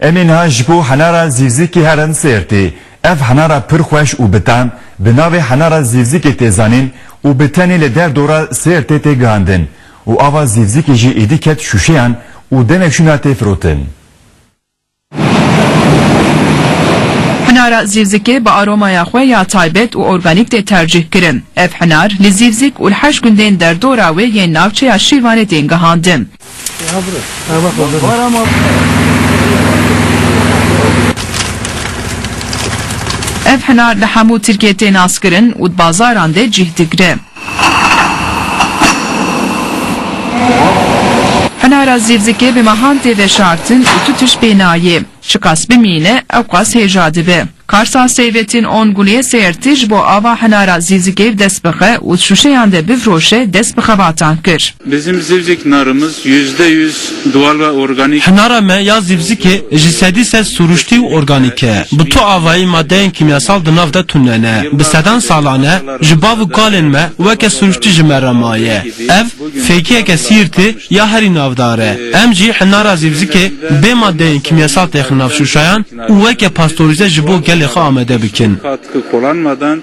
Emin ha ji bo henara zîvzîkê herin sêrtê. Ev henara pir xweş û bitem bi navê henara zîvzîkê tê zanîn û bi tenê li derdora sêrtê tê gihandin. û ava zîvzîkê jî êdî ket şûşeyan û demek şûna tê firotin. Hinara zivzikê bi aromaya xwe ya taybet û organik tê tercih kirin. Ev hinar li zivzik û heş gundên derdora wê yên navçeya şîvanê tên gihandin. Ev hinar li hemû Tirkiye tên naskirin û di bazaran de cih digre. Hinara zivzikê bi mehan tê veşartin û tu tiş bênayê. Şiqas bimîne. Karsa Seyvet'in 10 gulê sêrtî ji bo ava dest bixe û şûşeyan de bifroşe dest bi xebatan kir. Bizim zivzik narımız yüzde yüz doğal ve organik. Hinara me ya zivzike ji sedî se suruştî û organike. Bi tu avayî madeyên kimyasal di nav de tunene. Bi sedan salane ji bav û galên me weke suruştî ji me re maye. Ev fêkiyeke sîrtî ya herî navdar e. Em jî hinara zivzike bê madeyên kimyasal têxin navşûşayan û weke pastorize ji bo gelê xwe amade bikin. Katkı kullanmadan